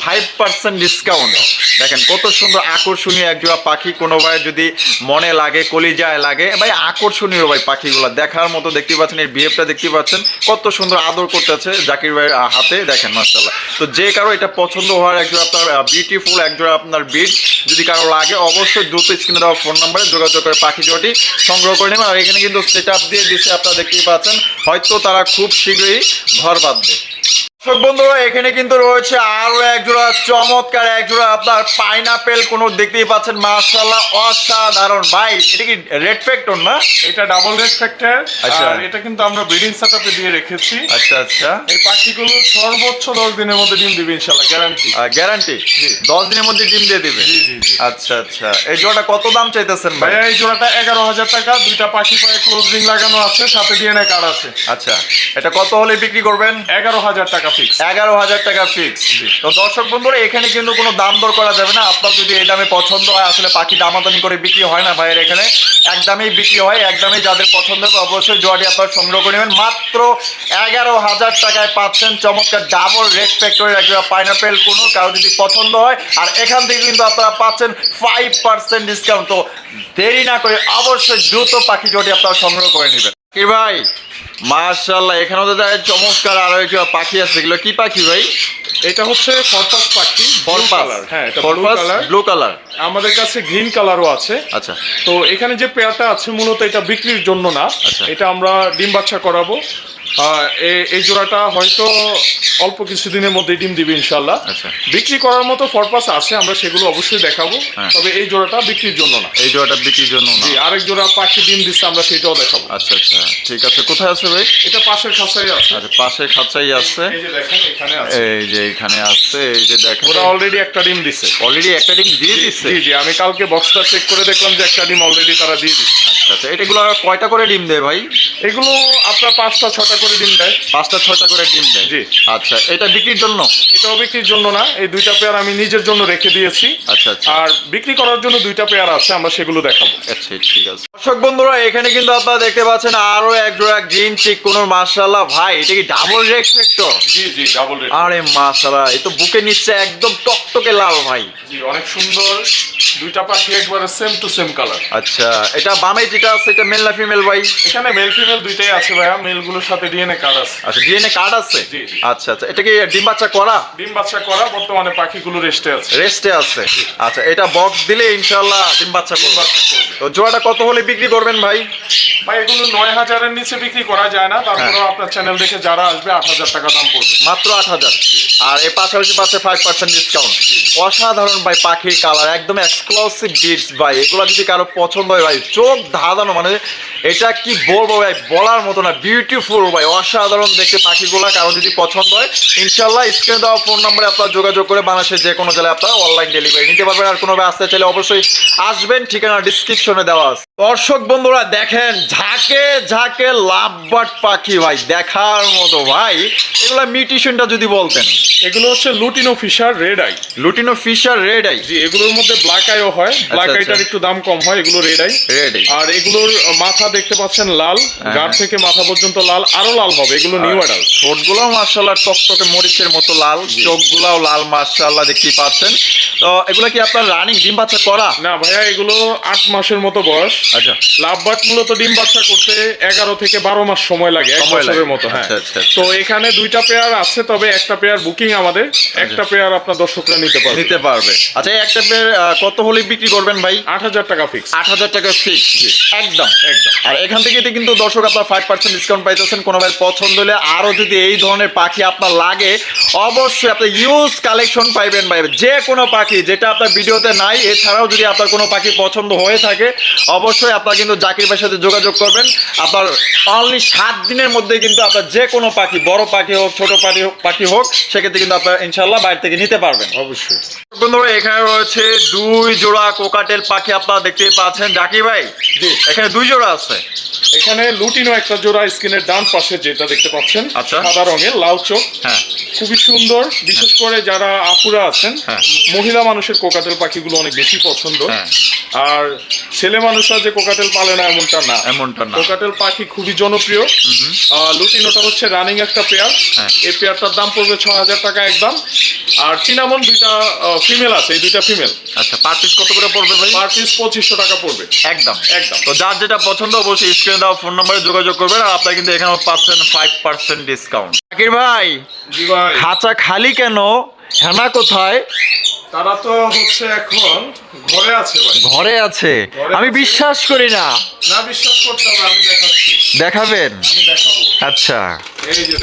Speaker 2: ফাইভ পার্সেন্ট ডিসকাউন্ট দেখেন কত সুন্দর আকর্ষণীয় একজোড়া পাখি। কোনো ভাই যদি মনে লাগে, কলিজায় লাগে, ভাই আকর্ষণীয় ভাই পাখিগুলো। দেখার মতো দেখতে পাচ্ছেন, এর বিহেভটা দেখতে পাচ্ছেন। কত সুন্দর আদর করতেছে জাকির ভাইয়ের হাতে। দেখেন মার্শাল্লাহ তো যে কারও এটা পছন্দ হওয়ার একজোড়া আপনার বিউটিফুল একজোড়া আপনার বিট যদি কারও লাগে, অবশ্যই দ্রুত স্ক্রিনে দেওয়া ফোন নাম্বারে যোগাযোগ করে পাখি জোটি সংগ্রহ করে নেবেন। আর এখানে কিন্তু সেট দিয়ে দিচ্ছে আপনারা দেখতেই পাচ্ছেন। হয়তো তারা খুব শীঘ্রই ঘর বাঁধবে। বন্ধুরা এখানে কিন্তু রয়েছে আরও এক জোড়া চমৎকার এক জোড়া আপনার পাইনাপেল কোন দেখতেই পাচ্ছেন মার্শাল্লাহ অসাধারণ। ভাই এটা কি রেড ফ্যাক্টর না?
Speaker 1: এটা ডাবল রেড ফ্যাক্টর। আর এটা কিন্তু আমরা ব্রিডিং সেটআপে দিয়ে রেখেছি।
Speaker 2: আচ্ছা আচ্ছা।
Speaker 1: এই পাখিগুলো সর্বোচ্চ দশ দিনের মধ্যে ডিম দিবে ইনশাল্লাহ গ্যারান্টি
Speaker 2: গ্যারান্টি দশ দিনের মধ্যে ডিম দিয়ে দিবে?
Speaker 1: জি, জি।
Speaker 2: আচ্ছা আচ্ছা। এই জোড়াটা কত দাম চাইতেছেন ভাই?
Speaker 1: এই জোড়াটা এগারো হাজার টাকা। দুইটা পাখি পায়ে ক্লোজ লাগানো আছে সাথে ডিএনএ কার্ড আছে।
Speaker 2: আচ্ছা। এটা কত হলে বিক্রি করবেন?
Speaker 1: এগারো হাজার টাকা ফিক্স
Speaker 2: এগারো হাজার টাকা ফিক্স তো দর্শক বন্ধুরা এখানে কিন্তু কোনো দাম দর করা যাবে না। আপনার যদি এই দামে পছন্দ হয় আসলে পাখি দামাদানি করে বিক্রি হয় না ভাইয়ের এখানে। একদমই বিক্রি হয় একদমই যাদের পছন্দ হবে অবশ্যই জোয়াটি আপনার সংগ্রহ করে নেবেন। মাত্র এগারো হাজার টাকায় পাচ্ছেন চমৎকার ডাবল রেড ফ্যাক্টরির একটা পাইনাপেল কোনো। কারও যদি পছন্দ হয় আর এখান থেকে কিন্তু আপনারা পাচ্ছেন ফাইভ পার্সেন্ট ডিসকাউন্ট তো দেরি না করে অবশ্যই দ্রুত পাখি জোটি আপনারা সংগ্রহ করে নেবেন। কি ভাই? মার্শাল্লাহ এখানেও তো দেখা চমৎকার আরও একটা পাখি আছে। এগুলো কি পাখি ভাই?
Speaker 1: এটা হচ্ছে ফরপাস পাখি হ্যাঁ এটা ব্লু কালার
Speaker 2: ব্লু কালার
Speaker 1: আমাদের কাছে গ্রিন কালারও আছে।
Speaker 2: আচ্ছা।
Speaker 1: তো এখানে যে পেয়ারটা আছে মূলত এটা বিক্রির জন্য না।
Speaker 2: আচ্ছা।
Speaker 1: এটা আমরা ডিম বাচ্চা করাবো। এই জোড়াটা হয়তো অল্প কিছুদিনের মধ্যে ডিম দিবে ইনশাল্লাহ
Speaker 2: আচ্ছা।
Speaker 1: বিক্রি করার মতো পারপাস আছে আমরা সেগুলো অবশ্যই দেখাবো।
Speaker 2: হ্যাঁ।
Speaker 1: তবে এই জোড়াটা বিক্রির জন্য না।
Speaker 2: এই জোড়াটা বিক্রির জন্য না।
Speaker 1: আরেক জোড়া পাখি ডিম দিচ্ছে আমরা সেটাও দেখাবো।
Speaker 2: আচ্ছা আচ্ছা। ঠিক আছে কোথায় আছে ভাই?
Speaker 1: এটা পাশের খাঁচাই আছে।
Speaker 2: আচ্ছা পাশে খাঁচাই আছে।
Speaker 1: এই যে দেখেন এখানে আছে।
Speaker 2: এই যে এখানে আছে এই যে দেখেন।
Speaker 1: ওরা অলরেডি একটা ডিম দিছে।
Speaker 2: অলরেডি একটা ডিম দিয়ে দিচ্ছে
Speaker 1: জি জি আমি কালকে বক্সটা চেক করে দেখলাম যে একটা ডিম অলরেডি তারা দিয়ে দিচ্ছে।
Speaker 2: আচ্ছা আচ্ছা এটাগুলো কয়টা করে ডিম দেয় ভাই?
Speaker 1: এগুলো আপনার পাঁচটা ছটা করে ডিম দেয়।
Speaker 2: পাঁচটা ছটা করে ডিম দেয়?
Speaker 1: জি।
Speaker 2: আচ্ছা এটা বিক্রির জন্য?
Speaker 1: এটাও বিক্রির জন্য না এই দুইটা পেয়ার আমি নিজের জন্য রেখে দিয়েছি।
Speaker 2: আচ্ছা আচ্ছা।
Speaker 1: আর বিক্রি করার জন্য দুইটা পেয়ার আছে আমরা সেগুলো দেখাবো।
Speaker 2: আচ্ছা ঠিক আছে। দর্শক বন্ধুরা এখানে কিন্তু আপনারা দেখতে পাচ্ছেন আরও এক জোড়া গ্রিন চিক কোন মার্শাল্লাহ ভাই এটা কি ডাবল রেসপেক্টর
Speaker 1: জি জি ডাবল রেট
Speaker 2: আরে মাশাআল্লাহ এ তো বুকে নিচ্ছে একদম টকটকে লাল ভাই।
Speaker 1: জি অনেক সুন্দর। দুইটা পাখি একবারে সেম টু সেম কালার
Speaker 2: আচ্ছা এটা বামে যেটা আছে এটা মেল না ফিমেল ভাই?
Speaker 1: এখানে মেল ফিমেল দুইটাই আছে ভাইয়া মেলগুলোর সাথে ডিএনএ কার্ড আছে।
Speaker 2: আচ্ছা ডিএনএ কার্ড আছে। আচ্ছা আচ্ছা এটা কি ডিম বাচ্চা করা?
Speaker 1: ডিম বাচ্চা করা বর্তমানে পাখিগুলো রেস্টে আছে।
Speaker 2: রেস্টে আছে। আচ্ছা এটা বক্স দিলে ইনশাআল্লাহ ডিম বাচ্চা করবে। তো জোড়াটা কত হলে বিক্রি করবেন ভাই?
Speaker 1: ভাই এগুলো নয় হাজারের নিচে বিক্রি করা যায় না তারপরেও আপনার চ্যানেল দেখে যারা আসবে আট হাজার টাকা দাম পড়বে।
Speaker 2: মাত্র আট হাজার। আর এর পাশাপাশি পাচ্ছে ফাইভ পার্সেন্ট ডিসকাউন্ট অসাধারণ ভাই, পাখির কালার একদম এক্সক্লুসিভ বিটস ভাই। এগুলো যদি কারও পছন্দ হয় ভাই, চোখ ধাঁধানো মানে এটা কি বলব ভাই, বলার মতো না বিউটিফুল ভাই, অসাধারণ দেখতে পাখিগুলো কারও যদি পছন্দ হয় ইনশাল্লাহ স্ক্রিনে দেওয়া ফোন নম্বরে আপনারা যোগাযোগ করে বাংলাদেশের যে কোনো জেলায় আপনারা অনলাইন ডেলিভারি নিতে পারবেন। আর কোনো ভাই আসতে চাইলে অবশ্যই আসবেন, ঠিকানা ডিসক্রিপশনে দেওয়া আছে। দর্শক বন্ধুরা, দেখেন ঝাঁকে ঝাঁকে লাভবাট পাখি ভাই, দেখার মতো ভাই। এগুলা মিউটিশনটা যদি বলতেন।
Speaker 1: এগুলো হচ্ছে lutino Fischer red eye
Speaker 2: lutino Fischer red eye
Speaker 1: জি এগুলোর মধ্যে ব্ল্যাক আইও হয়। ব্ল্যাক
Speaker 2: আচ্ছা,
Speaker 1: আইটার
Speaker 2: আচ্ছা।
Speaker 1: একটু দাম কম হয় এগুলো রেড আই
Speaker 2: রেড আই
Speaker 1: আর এগুলোর মাথা দেখতে পাচ্ছেন লাল। গাড় থেকে মাথা পর্যন্ত লাল আরও লাল হবে এগুলো নিউ অ্যাডাল্ট
Speaker 2: ঠোঁটগুলো মার্শাল্লাহ টকটকে মরিচের মতো লাল চোখগুলাও লাল মার্শাল্লাহ দেখতেই পাচ্ছেন। তো এগুলো কি আপনার রানিং ডিম বাচ্চা করা?
Speaker 1: না ভাইয়া এগুলো আট মাসের মতো বয়স।
Speaker 2: আচ্ছা।
Speaker 1: লাভবাট মূলত ডিম বাচ্চা করতে এগারো থেকে বারো মাস সময় লাগে এক বছরের মতো হ্যাঁ।
Speaker 2: আচ্ছা, আচ্ছা, আচ্ছা।
Speaker 1: তো এখানে দুইটা পেয়ার আছে তবে একটা পেয়ার বুকিং আমাদের একটা পেয়ার আপনার দর্শকরা নিতে পারবে।
Speaker 2: নিতে পারবে। আচ্ছা এই একটা পেয়ার কত হলে বিক্রি করবেন ভাই?
Speaker 1: আট হাজার টাকা ফিক্স
Speaker 2: আট হাজার টাকা ফিক্স একদম।
Speaker 1: একদম।
Speaker 2: আর এখান থেকে তো কিন্তু দর্শক আপনার ফাইভ পার্সেন্ট ডিসকাউন্ট পাইতেছেন। কোনো ভাই পছন্দ হলে আরও যদি এই ধরনের পাখি আপনার লাগে অবশ্যই আপনি ইউজ কালেকশন পাইবেন ভাই। যে কোনো পাখি যেটা আপনার ভিডিওতে নাই এছাড়াও যদি আপনার কোনো পাখি পছন্দ হয়ে থাকে অবশ্যই আপনার কিন্তু জাকির ভাইয়ের সাথে যোগাযোগ করবেন। আপনার অনলি সাত দিনের মধ্যে কিন্তু আপনার যে কোনো পাখি বড় পাখি হোক ছোট পাখি হোক পাখি হোক সেক্ষেত্রে কিন্তু আপনার ইনশাল্লাহ বাইরে থেকে নিতে পারবেন
Speaker 1: অবশ্যই
Speaker 2: বন্ধুরা এখানে রয়েছে দুই জোড়া কোকাটেল পাখি আপনারা দেখতেই পাচ্ছেন জাকির ভাই
Speaker 1: জি।
Speaker 2: এখানে দুই জোড়া আছে
Speaker 1: এখানে লুটিনো একটা জোড়া স্ক্রিনের ডান পাশে যেটা দেখতে পাচ্ছেন
Speaker 2: আচ্ছা।
Speaker 1: সাদা রঙের লাউ চোখ
Speaker 2: হ্যাঁ
Speaker 1: খুবই সুন্দর বিশেষ করে যারা আপুরা আছেন
Speaker 2: হ্যাঁ।
Speaker 1: মহিলা মানুষের কোকাটেল পাখিগুলো অনেক বেশি পছন্দ
Speaker 2: হ্যাঁ।
Speaker 1: আর ছেলে মানুষরা যে কোকাটেল পালে না এমনটা না।
Speaker 2: এমনটা না।
Speaker 1: কোকাটেল পাখি খুবই জনপ্রিয়। লুটিনোটা হচ্ছে রানিং একটা পেয়ার
Speaker 2: হ্যাঁ।
Speaker 1: এই পেয়ারটার দাম পড়বে ছ হাজার টাকা একদম। আর চিনামন দুইটা ফিমেল আছে এই দুইটা ফিমেল
Speaker 2: আচ্ছা পার পিস কত করে পড়বে ভাই?
Speaker 1: পার পিস পঁচিশশো টাকা পড়বে।
Speaker 2: একদম।
Speaker 1: একদম।
Speaker 2: তো যার যেটা পছন্দ অবশ্যই স্ক্রিনে দেওয়া ফোন নম্বরে যোগাযোগ করবেন আর আপনারা কিন্তু এখানেও পাচ্ছেন ফাইভ পার্সেন্ট ডিসকাউন্ট জাকির ভাই
Speaker 1: ভাই।
Speaker 2: খাঁচা খালি কেন? হেনা কোথায়?
Speaker 1: তারা তো হচ্ছে এখন ঘরে আছে
Speaker 2: ঘরে আছে। আমি বিশ্বাস করি না।
Speaker 1: না বিশ্বাস করতে হবে আমি দেখাচ্ছি।
Speaker 2: দেখাবেন? আচ্ছা।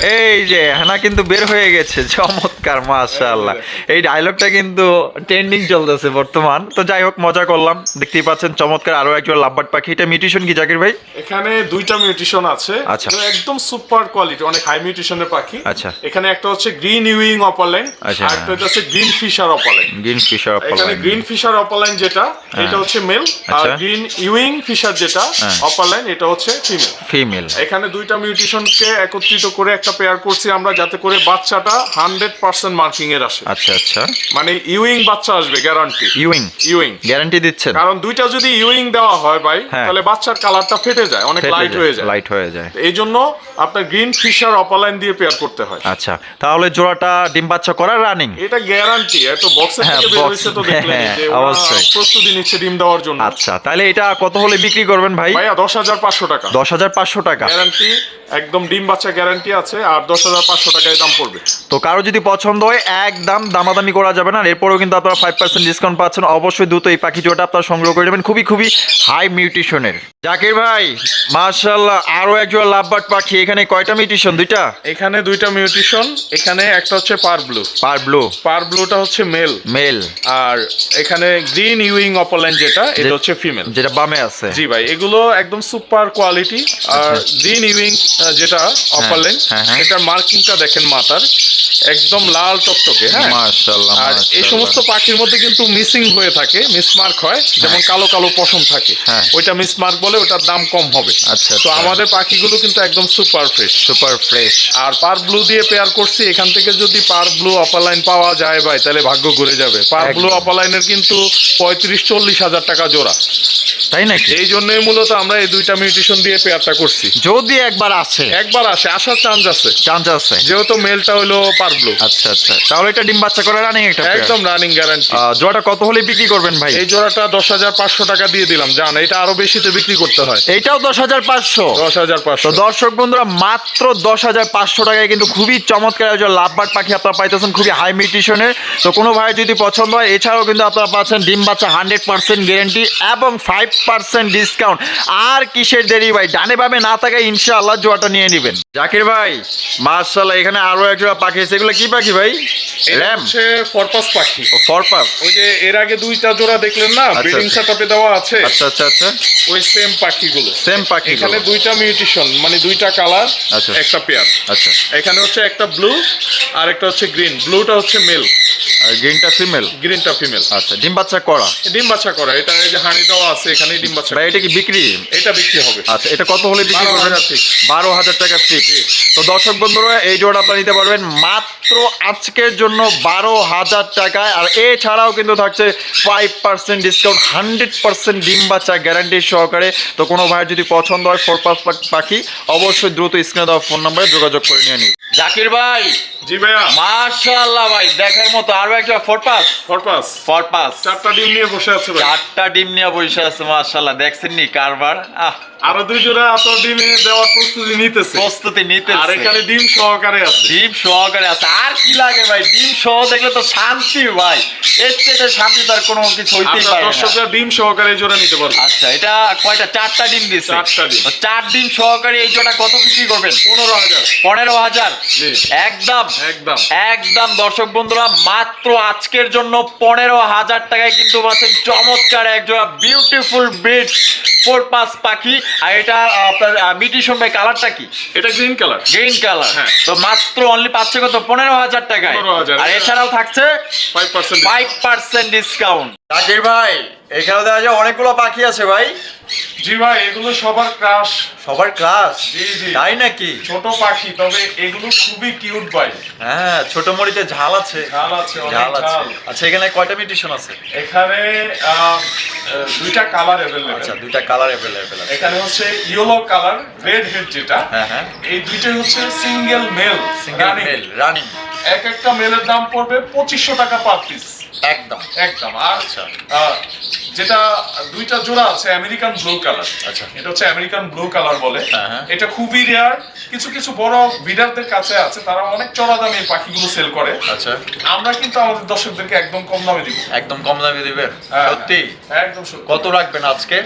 Speaker 1: এই যে
Speaker 2: হেনা কিন্তু বের হয়ে গেছে। চমৎকার মাশাআল্লাহ। এই ডায়লগটা কিন্তু ট্রেন্ডিং চলতেছে বর্তমান। তো যাই হোক মজা করলাম। দেখতেই পাচ্ছেন চমৎকার আরও একজন লাভবাট পাখি। এটা মিউটিশন কি জাকির ভাই?
Speaker 1: এখানে দুইটা মিউটিশন আছে।
Speaker 2: আচ্ছা।
Speaker 1: একদম সুপার কোয়ালিটি অনেক হাই মিউটেশনের পাখি।
Speaker 2: আচ্ছা।
Speaker 1: এখানে একটা হচ্ছে গ্রিন ইউইং
Speaker 2: আচ্ছা।
Speaker 1: আর একটা হচ্ছে green Fischer opaline
Speaker 2: green Fischer
Speaker 1: এখানে গ্রিন ফিশার অপালাইন যেটা এটা হচ্ছে মেল আর
Speaker 2: আচ্ছা।
Speaker 1: গ্রিন ইউইং ফিশার যেটা
Speaker 2: হ্যাঁ।
Speaker 1: অপালাইন এটা হচ্ছে ফিমেল
Speaker 2: ফিমেল
Speaker 1: এখানে দুইটা মিউটেশনকে একত্রিত করে একটা পেয়ার করছি আমরা যাতে করে বাচ্চাটা হান্ড্রেড পার্সেন্ট মার্কিং এর আসে।
Speaker 2: আচ্ছা আচ্ছা।
Speaker 1: মানে ইউইং বাচ্চা আসবে গ্যারান্টি
Speaker 2: ইউইং।
Speaker 1: ইউইং।
Speaker 2: গ্যারান্টি দিচ্ছেন?
Speaker 1: কারণ দুইটা যদি ইউইং দেওয়া হয় ভাই
Speaker 2: হ্যাঁ।
Speaker 1: তাহলে বাচ্চার কালারটা ফেটে যায় অনেক লাইট হয়ে যায়।
Speaker 2: লাইট হয়ে যায়।
Speaker 1: এই জন্য আপনার গ্রিন ফিশার অপালাইন দিয়ে পেয়ার করতে হয়।
Speaker 2: আচ্ছা। তাহলে জোড়াটা ডিম বাচ্চা করা রানিং
Speaker 1: এটা গ্যারান্টি এত বক্সের
Speaker 2: হ্যাঁ, হ্যাঁ।
Speaker 1: প্রস্তুতি নিচ্ছে ডিম দেওয়ার জন্য।
Speaker 2: আচ্ছা তাহলে এটা কত হলে বিক্রি করবেন ভাই?
Speaker 1: ভাইয়া দশ হাজার পাঁচশো টাকা।
Speaker 2: দশ হাজার পাঁচশো টাকা।
Speaker 1: গ্যারান্টি একদম ডিম বাচ্চা গ্যারান্টি আছে আর দশ হাজার পাঁচশো টাকায় দাম পড়বে।
Speaker 2: তো কারও যদি পছন্দ হয় একদম দামাদামি করা যাবে না এরপরেও কিন্তু আপনারা ফাইভ পার্সেন্ট ডিসকাউন্ট পাচ্ছেন। অবশ্যই দ্রুত এই পাখি জোড়াটা আপনারা সংগ্রহ করে নেবেন। খুবই খুবই হাই মিউটিশনের জাকির ভাই মার্শাল্লাহ আরও একজোড়া লাভবার্ড পাখি। এখানে কয়টা মিউটিশন দুইটা?
Speaker 1: এখানে দুইটা মিউটিশন এখানে একটা হচ্ছে পার ব্লু
Speaker 2: পার ব্লু
Speaker 1: পার ব্লুটা হচ্ছে মেল
Speaker 2: মেল।
Speaker 1: আর এখানে গ্রিন ইউইং অপালাইন যেটা এটা হচ্ছে ফিমেল
Speaker 2: যেটা বামে আছে।
Speaker 1: জি ভাই এগুলো একদম সুপার কোয়ালিটি আর গ্রিন ইউইং যেটা অপালাইন
Speaker 2: হ্যাঁ, হ্যাঁ।
Speaker 1: এটার মার্কিংটা দেখেন মাথার। একদম লাল টকটকে হ্যাঁ?
Speaker 2: মার্শাল্লাহ
Speaker 1: আর এই সমস্ত পাখির মধ্যে কিন্তু মিসিং হয়ে থাকে মিসমার্ক হয় যেমন কালো কালো পশম থাকে।
Speaker 2: হ্যাঁ।
Speaker 1: ওইটা মিসমার্ক বলে ওটার দাম কম হবে।
Speaker 2: আচ্ছা,
Speaker 1: তো
Speaker 2: আচ্ছা।
Speaker 1: আমাদের পাখিগুলো কিন্তু একদম সুপার ফ্রেশ
Speaker 2: সুপার ফ্রেশ
Speaker 1: আর পার ব্লু দিয়ে পেয়ার করছি এখান থেকে যদি পার ব্লু অপালাইন পাওয়া যায় ভাই তাহলে ভাগ্য ঘুরে যাবে। পার। ব্লু অপালাইনের কিন্তু পঁয়ত্রিশ চল্লিশ হাজার টাকা জোড়া।
Speaker 2: তাই নাকি?
Speaker 1: এই জন্যই মূলত আমরা এই দুইটা মিউটেশন দিয়ে পেয়ারটা করছি।
Speaker 2: যদি একবার আছে
Speaker 1: একবার আসে আসার চান্স আছে।
Speaker 2: চান্স আছে।
Speaker 1: যেহেতু মেলটা হলো পার ব্লু
Speaker 2: আচ্ছা আচ্ছা। তাহলে এটা ডিম বাচ্চা করে রানিং একটা
Speaker 1: একদম রানিং গ্যারান্টি
Speaker 2: জোড়াটা কত হলে বিক্রি করবেন ভাই?
Speaker 1: এই জোড়াটা দশ হাজার পাঁচশো টাকা দিয়ে দিলাম জান। এটা আরও বেশিতে বিক্রি করতে হয়।
Speaker 2: এটাও দশ হাজার পাঁচশো।
Speaker 1: দশ হাজার পাঁচশো।
Speaker 2: দর্শক বন্ধুরা মাত্র দশ হাজার পাঁচশো টাকায় কিন্তু খুবই চমৎকার লাভবার পাখি আপনারা পাইতেছেন খুবই হাই মিউটিশনের তো কোনো ভাই যদি পছন্দ হয় এছাড়াও কিন্তু আপনারা পাচ্ছেন ডিম বাচ্চা হান্ড্রেড পার্সেন্ট গ্যারেন্টি এবং ফাইভ পার্সেন্ট ডিসকাউন্ট আর কিসের দেরি ভাই? ডানে পাবে না থাকে ইনশাআল্লাহ জোয়াটা নিয়ে নেবেন। জাকির ভাই মার্শাল্লাহ এখানে আরও এক জোড়া পাখি আছে। এগুলো কি পাখি ভাই? র্যাম
Speaker 1: হচ্ছে ফরপাস পাখি।
Speaker 2: ফরপাস
Speaker 1: ওই যে এর আগে দুইটা জোড়া দেখলেন না? ব্রিডিং
Speaker 2: আচ্ছা।
Speaker 1: সেটআপে দেওয়া আছে।
Speaker 2: আচ্ছা আচ্ছা আচ্ছা।
Speaker 1: ওই সেম পাখিগুলো।
Speaker 2: সেম পাখি
Speaker 1: এখানে দুইটা মিউটেশন মানে দুইটা কালার
Speaker 2: আচ্ছা।
Speaker 1: একটা পেয়ার
Speaker 2: আচ্ছা।
Speaker 1: এখানে হচ্ছে একটা ব্লু আর একটা হচ্ছে গ্রিন ব্লুটা হচ্ছে মেল
Speaker 2: আর গ্রিনটা ফিমেল
Speaker 1: গ্রিনটা ফিমেল
Speaker 2: আচ্ছা ডিম বাচ্চা করা?
Speaker 1: ডিম বাচ্চা করা এটা এই যে হানি দেওয়া আছে এখানে ডিম বাচ্চা
Speaker 2: ভাই এটা কি বিক্রি?
Speaker 1: এটা বিক্রি হবে।
Speaker 2: আচ্ছা এটা কত হলে বিক্রি
Speaker 1: 12,000
Speaker 2: করবেন। বারো হাজার টাকা ফিক্স তো দর্শক বন্ধুরা এই জোড়া আপনারা নিতে পারবেন মাত্র আজকের জন্য বারো হাজার টাকায়। আর এছাড়াও কিন্তু থাকছে five percent discount hundred percent ডিম বাচ্চা গ্যারান্টি সহকারে। তো কোনো ভাইয়ের যদি পছন্দ হয় ফোর পাস পাখি অবশ্যই দ্রুত স্ক্রিনে দেওয়া ফোন নাম্বারে যোগাযোগ করে নিয়ে নিন।
Speaker 3: জাকির ভাই।
Speaker 1: জি ভাইয়া।
Speaker 3: মাশাআল্লাহ ভাই দেখার মতো আরও একটা ফরপাস
Speaker 1: ফরপাস
Speaker 3: ফরপাস
Speaker 1: চারটা ডিম নিয়ে বসে আছে ভাই।
Speaker 3: চারটা ডিম নিয়ে বসে আছে মাশাআল্লাহ। দেখছেন নি কারবার? আহ।
Speaker 1: আরও দুই জোড়া এত ডিমে দেওয়ার প্রস্তুতি নিতেছে।
Speaker 3: প্রস্তুতি নিতে
Speaker 1: আর এখানে ডিম সহকারে আছে।
Speaker 3: ডিম সহকারে আছে। আর কি লাগে ভাই? ডিম সহ দেখলে তো শান্তি ভাই। এর থেকে শান্তি তার কোনো কিছু হইতেই পারে না।
Speaker 1: দর্শকরা ডিম সহকারে এই জোড়া নিতে পারবে।
Speaker 3: আচ্ছা এটা কয়টা? চারটা ডিম দিচ্ছে।
Speaker 1: চারটা ডিম।
Speaker 3: চার ডিম সহকারে এই জোড়া কত বিক্রি করবেন?
Speaker 1: পনেরো হাজার।
Speaker 3: পনেরো হাজার। একদম
Speaker 1: একদম।
Speaker 3: একদম দর্শক বন্ধুরা মাত্র আজকের জন্য পনেরো হাজার টাকায় কিন্তু পাচ্ছেন চমৎকার একজোড়া বিউটিফুল ব্রিডস ফোর পাস পাখি। আর এটা আপনার মিটিশন ভাই কালারটা কি?
Speaker 1: এটা গ্রিন কালার
Speaker 3: গ্রিন কালার। তো মাত্র অনলি পাচ্ছে কত? পনেরো হাজার টাকায়। আর এছাড়াও থাকছে
Speaker 1: ফাইভ পার্সেন্ট
Speaker 3: ডিসকাউন্ট
Speaker 2: জাকির ভাই এখানে দেখা যায় অনেকগুলো পাখি আছে ভাই।
Speaker 1: জি ভাই এগুলো সবার ক্রাশ
Speaker 2: সবার ক্লাস
Speaker 1: জি জি।
Speaker 2: তাই নাকি?
Speaker 1: ছোট পাখি তবে এগুলো খুবই কিউট ভাই।
Speaker 2: হ্যাঁ ছোট মরিতে ঝাল আছে।
Speaker 1: ঝাল আছে
Speaker 2: ঝাল আছে। আচ্ছা এখানে কয়টা মিউটেশন আছে?
Speaker 1: এখানে দুইটা কালার অ্যাভেলেবেল
Speaker 2: আচ্ছা দুইটা কালার অ্যাভেলেবেল আছে।
Speaker 1: এখানে হচ্ছে ইয়েলো কালার রেড হেড যেটা
Speaker 2: হ্যাঁ হ্যাঁ।
Speaker 1: এই দুইটাই হচ্ছে single male
Speaker 2: single male running
Speaker 1: এক একটা মেলের দাম পড়বে পঁচিশশো টাকা পার পিস
Speaker 2: একদম
Speaker 1: একদম আর
Speaker 2: আচ্ছা।
Speaker 1: আহ, যেটা দুইটা জোড়া আছে আমেরিকান ব্লু কালার
Speaker 2: আচ্ছা।
Speaker 1: এটা হচ্ছে আমেরিকান ব্লু কালার বলে
Speaker 2: হ্যাঁ, হ্যাঁ।
Speaker 1: এটা খুবই রেয়ার কিছু কিছু বড় বিডারদের কাছে আছে তারা অনেক চড়া দামে এই পাখিগুলো সেল করে।
Speaker 2: আচ্ছা।
Speaker 1: আমরা কিন্তু আমাদের দর্শকদেরকে একদম কম দামে দিব।
Speaker 2: একদম কম দামে দিবেন?
Speaker 1: হ্যাঁ,
Speaker 2: সত্যি?
Speaker 1: একদম সত্যি।
Speaker 2: কত রাখবেন আজকে?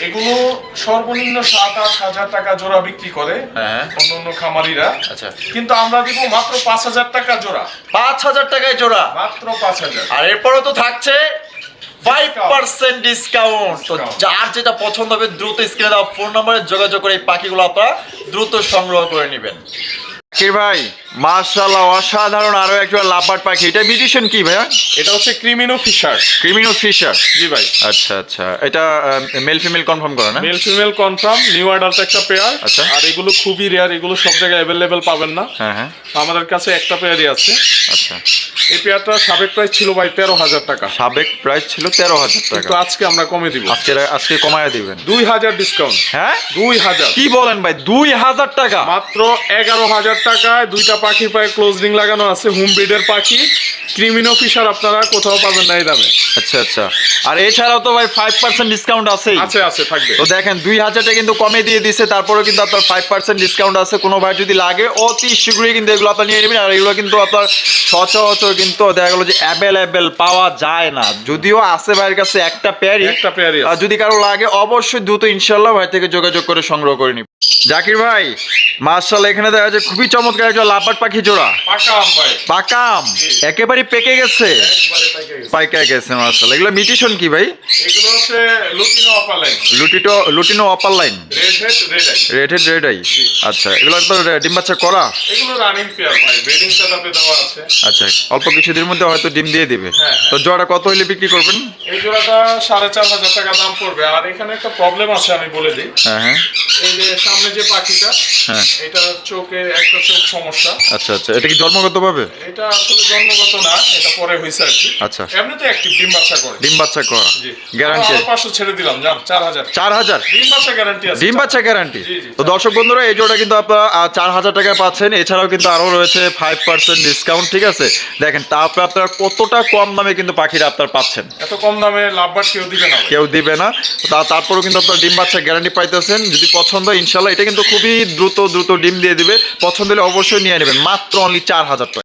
Speaker 1: এগুলো সর্বনিম্ন সাত আট হাজার টাকা জোড়া বিক্রি করে
Speaker 2: হ্যাঁ।
Speaker 1: অন্য অন্য খামারিরা।
Speaker 2: আচ্ছা।
Speaker 1: কিন্তু আমরা দিব মাত্র পাঁচ হাজার টাকা জোড়া।
Speaker 2: পাঁচ হাজার টাকায় জোড়া?
Speaker 1: মাত্র পাঁচ হাজার।
Speaker 2: আর এরপরও তো থাকছে ফাইভ পার্সেন্ট ডিসকাউন্ট তো। যার যেটা পছন্দ হবে দ্রুত স্ক্রিনে দেওয়া ফোন নম্বরে যোগাযোগ করে এই পাখিগুলো আপনারা দ্রুত সংগ্রহ করে নেবেন। কির ভাই অসাধারণ আরও একটা লাপাট পাখি। এটা মিউটেশন কি ভাইয়া?
Speaker 1: এটা হচ্ছে ক্রিমিনো ফিশার
Speaker 2: ক্রিমিনো ফিশার
Speaker 1: জি ভাই।
Speaker 2: আচ্ছা আচ্ছা। এটা মেল ফিমেল কনফার্ম করে না?
Speaker 1: Male female confirm new adult একটা পেয়ার
Speaker 2: আচ্ছা।
Speaker 1: আর এগুলো খুবই রেয়ার এগুলো সব জায়গায় অ্যাভেলেবেল পাবেন না।
Speaker 2: হ্যাঁ হ্যাঁ।
Speaker 1: আমাদের কাছে একটা পেয়ারই আছে।
Speaker 2: আচ্ছা।
Speaker 1: এই পেয়ারটা সাবেক প্রাইস ছিল ভাই তেরো হাজার টাকা।
Speaker 2: সাবেক প্রাইস ছিল তেরো হাজার টাকা।
Speaker 1: আজকে আমরা কমে দিব।
Speaker 2: আজকে আজকে কমায় দিবেন।
Speaker 1: দুই হাজার ডিসকাউন্ট
Speaker 2: হ্যাঁ?
Speaker 1: দুই হাজার।
Speaker 2: কি বলেন ভাই? দুই হাজার টাকা?
Speaker 1: মাত্র এগারো হাজার টাকায় দুইটা পাখির পায়ে ক্লোজ লাগানো আছে। হোম ব্রিডের পাখি। ক্রিমিনো ফিশার আপনারা কোথাও পাবেন না এই দামে।
Speaker 2: আচ্ছা আচ্ছা। আর এছাড়াও তো ভাই ফাইভ পার্সেন্ট ডিসকাউন্ট আছেই।
Speaker 1: আছে আছে থাকবে।
Speaker 2: তো দেখেন দুই হাজারটা কিন্তু কমে দিয়ে দিছে। তারপরেও কিন্তু আপনার ফাইভ পার্সেন্ট ডিসকাউন্ট আছে। কোনো ভাই যদি লাগে অতি শীঘ্রই কিন্তু এগুলো আপনার নিয়ে নেবেন। আর এগুলো কিন্তু আপনার সচরাচর কিন্তু দেখা গেলো যে অ্যাভেলেবেল পাওয়া যায় না। যদিও আছে ভাইয়ের কাছে একটা প্যারি
Speaker 1: একটা পেয়ারই
Speaker 2: আর যদি কারও লাগে অবশ্যই দ্রুত ইনশাল্লাহ ভাই থেকে যোগাযোগ করে সংগ্রহ করে নিব। জাকির ভাই মার্শাল এখানে দেখা যায় খুবই চমৎকার একটা লাপাট পাখি জোড়া। পাকাম একেবারে পেকে গেছে। পাইকা গেছে মার্শাল এগুলো মিটিশন কি ভাই? Lutino lutino opaline
Speaker 1: red head red eye
Speaker 2: আচ্ছা এগুলো তো ডিম বাচ্চা করা?
Speaker 1: পেয়ার
Speaker 2: আচ্ছা অল্প কিছুদিনের মধ্যে হয়তো ডিম দিয়ে দিবে।
Speaker 1: হ্যাঁ, হ্যাঁ।
Speaker 2: তো জোড়া কত হইলে বিক্রি করবেন?
Speaker 1: এই জোড়াটা সাড়ে চার হাজার টাকা দাম পড়বে। আর এখানে একটা প্রবলেম আছে আমি বলে দিই।
Speaker 2: হ্যাঁ হ্যাঁ।
Speaker 1: এই যে সামনে যে পাখিটা
Speaker 2: হ্যাঁ।
Speaker 1: এটা চোখে একটা চোখ সমস্যা।
Speaker 2: আচ্ছা আচ্ছা। এটা কি জন্মগত ভাবে
Speaker 1: এটা আসলে জন্মগত না এটা পরে হয়েছে আর কি।
Speaker 2: আচ্ছা।
Speaker 1: এমনি তো অ্যাক্টিভ ডিম বাচ্চা করে।
Speaker 2: ডিম বাচ্চা করা। গ্যারান্টি
Speaker 1: আরও পাঁচশো ছেড়ে দিলাম যান চার হাজার।
Speaker 2: চার হাজার?
Speaker 1: ডিম বাচ্চা গ্যারান্টি আছে।
Speaker 2: ডিম বাচ্চা গ্যারান্টি। তো দর্শক বন্ধুরা এই জোড়া কিন্তু আপনারা চার হাজার টাকায় পাচ্ছেন। এছাড়াও কিন্তু আরও রয়েছে ফাইভ পার্সেন্ট ডিসকাউন্ট ঠিক আছে? দেখেন তারপরে আপনারা কতটা কম দামে কিন্তু পাখিরা আপনার পাচ্ছেন?
Speaker 1: এত কম দামে লাভবার কেউ দিবে না
Speaker 2: কেউ দিবে না। তা তারপরেও কিন্তু আপনার ডিম বাচ্চা গ্যারান্টি পাইতেছেন। যদি পছন্দ হয়, ইনশাল্লাহ এটা কিন্তু খুবই দ্রুত দ্রুত ডিম দিয়ে দিবে। পছন্দ হলে অবশ্যই নিয়ে নেবেন। মাত্র অনলি চার হাজার টাকা।